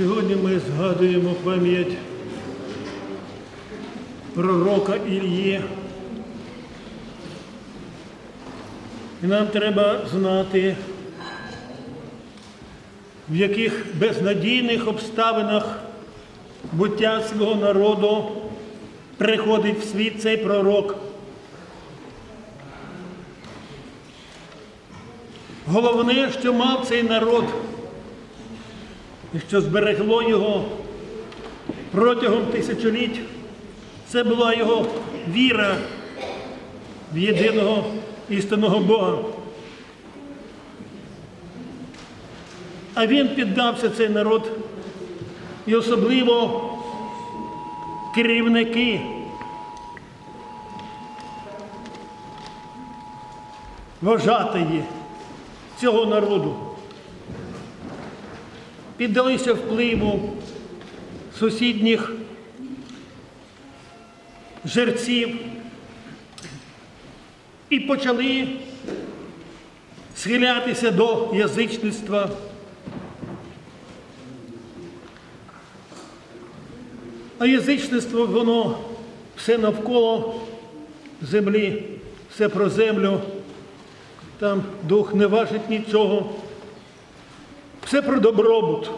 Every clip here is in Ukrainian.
Сьогодні ми згадуємо пам'ять пророка Ілії. І нам треба знати, в яких безнадійних обставинах буття свого народу приходить в світ цей пророк. Головне, що мав цей народ, і що зберегло його протягом тисячоліть, це була його віра в єдиного істинного Бога. А він піддався цей народ, і особливо керівники. Вожатої цього народу піддалися впливу сусідніх жерців і почали схилятися до язичництва. А язичництво воно все навколо землі, все про землю, там дух не важить нічого, все про добробут,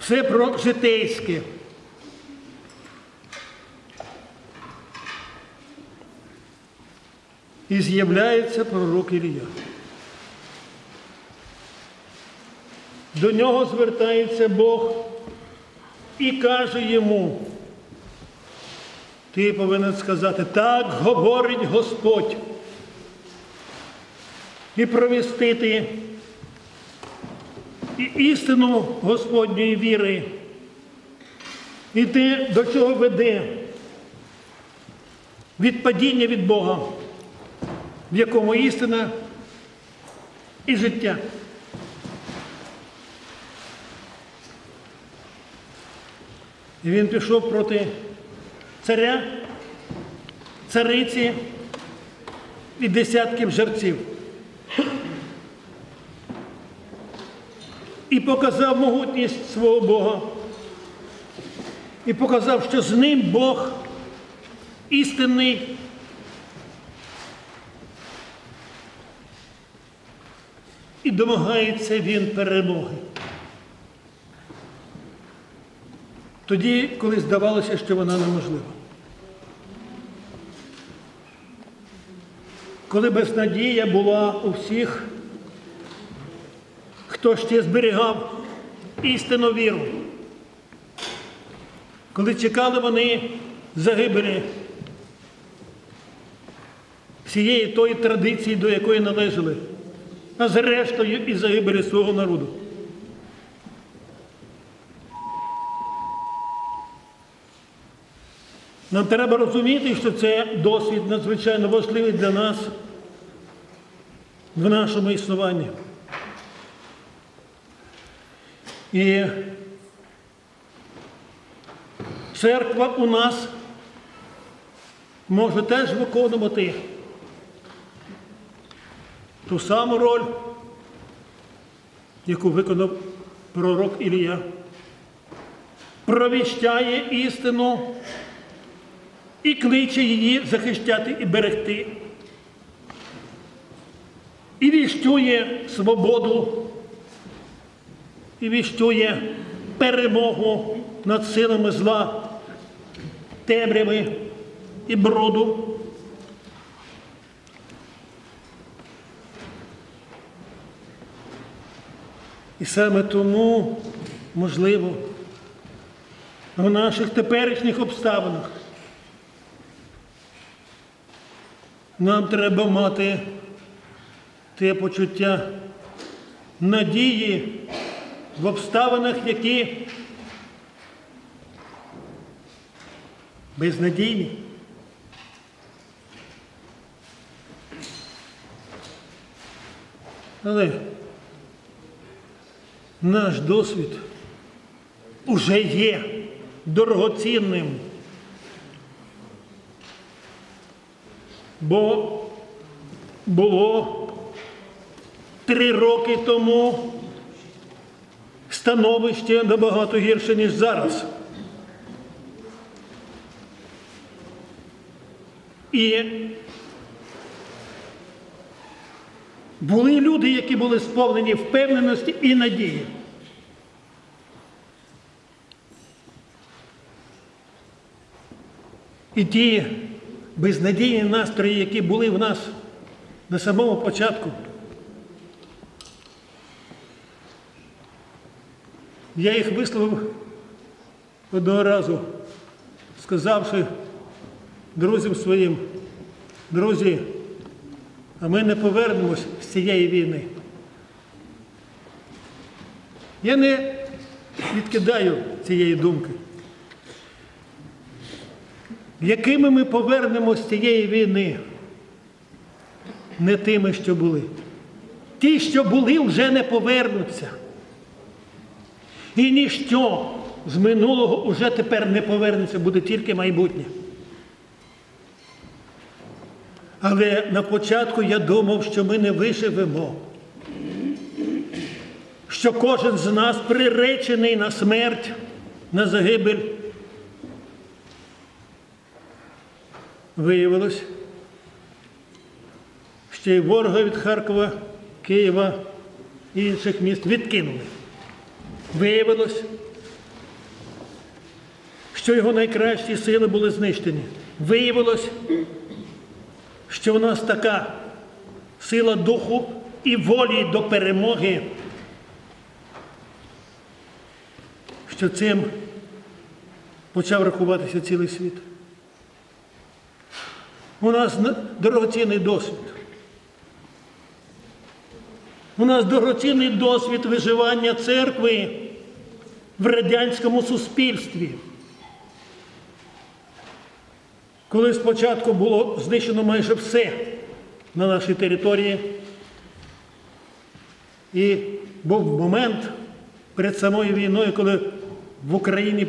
все про житейське. І з'являється пророк Ілія. До нього звертається Бог і каже йому, ти повинен сказати, так говорить Господь. І провістити істину Господньої віри. І те, до чого веде відпадіння від Бога, в якому істина і життя. І він пішов проти царя, цариці і десятків жерців. І показав могутність свого Бога. І показав, що з ним Бог істинний. І домагається він перемоги. Тоді, коли здавалося, що вона неможлива. Коли безнадія була у всіх, хто ще зберігав істинну віру, коли чекали вони загибелі всієї тої традиції, до якої належали, а зрештою і загибелі свого народу. Нам треба розуміти, що це досвід надзвичайно важливий для нас в нашому існуванні. І церква у нас може теж виконувати ту саму роль, яку виконав пророк Ілія. Провіщає істину і кличе її захищати і берегти. І віщує свободу, і віщує перемогу над силами зла, темряви і броду. І саме тому, можливо, в наших теперішніх обставинах нам треба мати те почуття надії в обставинах, які безнадійні. Але наш досвід уже є дорогоцінним. Бо було три роки тому становище набагато гірше, ніж зараз. І були люди, які були сповнені впевненості і надії. І ті безнадійні настрої, які були в нас на самому початку, я їх висловив одного разу, сказавши друзям своїм, друзі, а ми не повернемось з цієї війни. Я не відкидаю цієї думки. Якими ми повернемось з цієї війни? Не тими, що були. Ті, що були, вже не повернуться. І ніщо з минулого вже тепер не повернеться, буде тільки майбутнє. Але на початку я думав, що ми не виживемо, що кожен з нас приречений на смерть, на загибель. Виявилось, що й ворога від Харкова, Києва і інших міст відкинули. Виявилось, що його найкращі сили були знищені. Виявилось, що в нас така сила духу і волі до перемоги, що цим почав рахуватися цілий світ. У нас дорогоцінний досвід. У нас дорогоцінний досвід виживання церкви в радянському суспільстві. Коли спочатку було знищено майже все на нашій території, і був момент перед самою війною, коли в Україні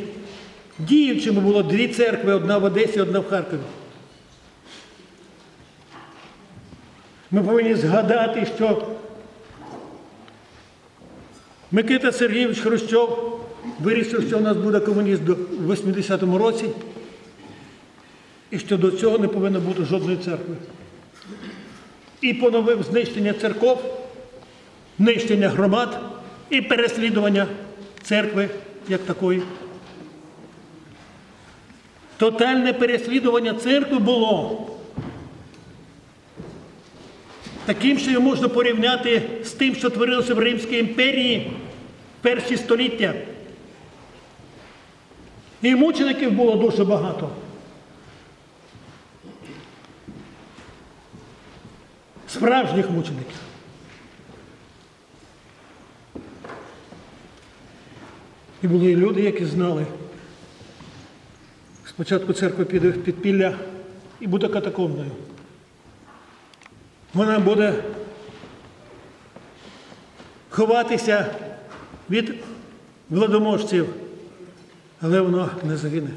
діючими було дві церкви, одна в Одесі, одна в Харкові. Ми повинні згадати, що Микита Сергійович Хрущов вирішив, що у нас буде комуніст до- в 80-му році, і що до цього не повинно бути жодної церкви. І поновив знищення церков, нищення громад і переслідування церкви як такої. Тотальне переслідування церкви було таким, що його можна порівняти з тим, що творилося в Римській імперії в перші століття. І мучеників було дуже багато. Справжніх мучеників. І були і люди, які знали. Спочатку церква піде в підпілля і буде катакомною. Вона буде ховатися від владоможців, але вона не загине.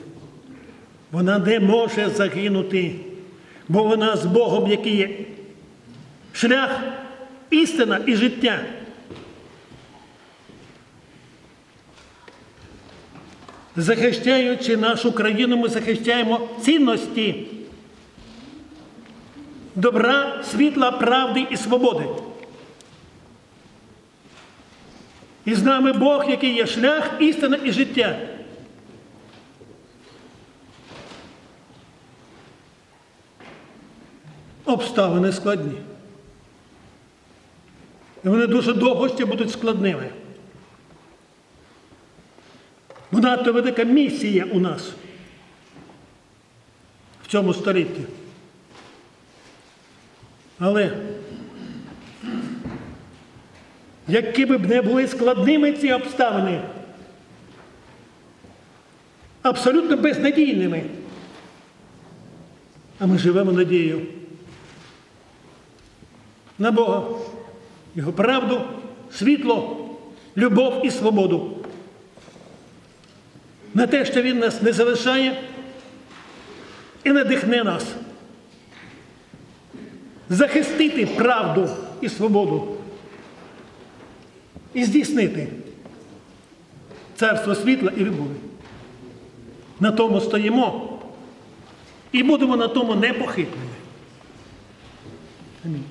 Вона не може загинути, бо вона з Богом, який є шлях, істина і життя. Захищаючи нашу країну, ми захищаємо цінності добра, світла, правди і свободи. І з нами Бог, який є шлях, істина і життя. Обставини складні. І вони дуже довго ще будуть складними. Бо надто велика місія у нас в цьому столітті. Але якими б не були складними ці обставини, абсолютно безнадійними, а ми живемо надією на Бога, Його правду, світло, любов і свободу. На те, що Він нас не залишає і надихне нас захистити правду і свободу і здійснити царство світла і любові. На тому стоїмо і будемо на тому непохитними. Амінь.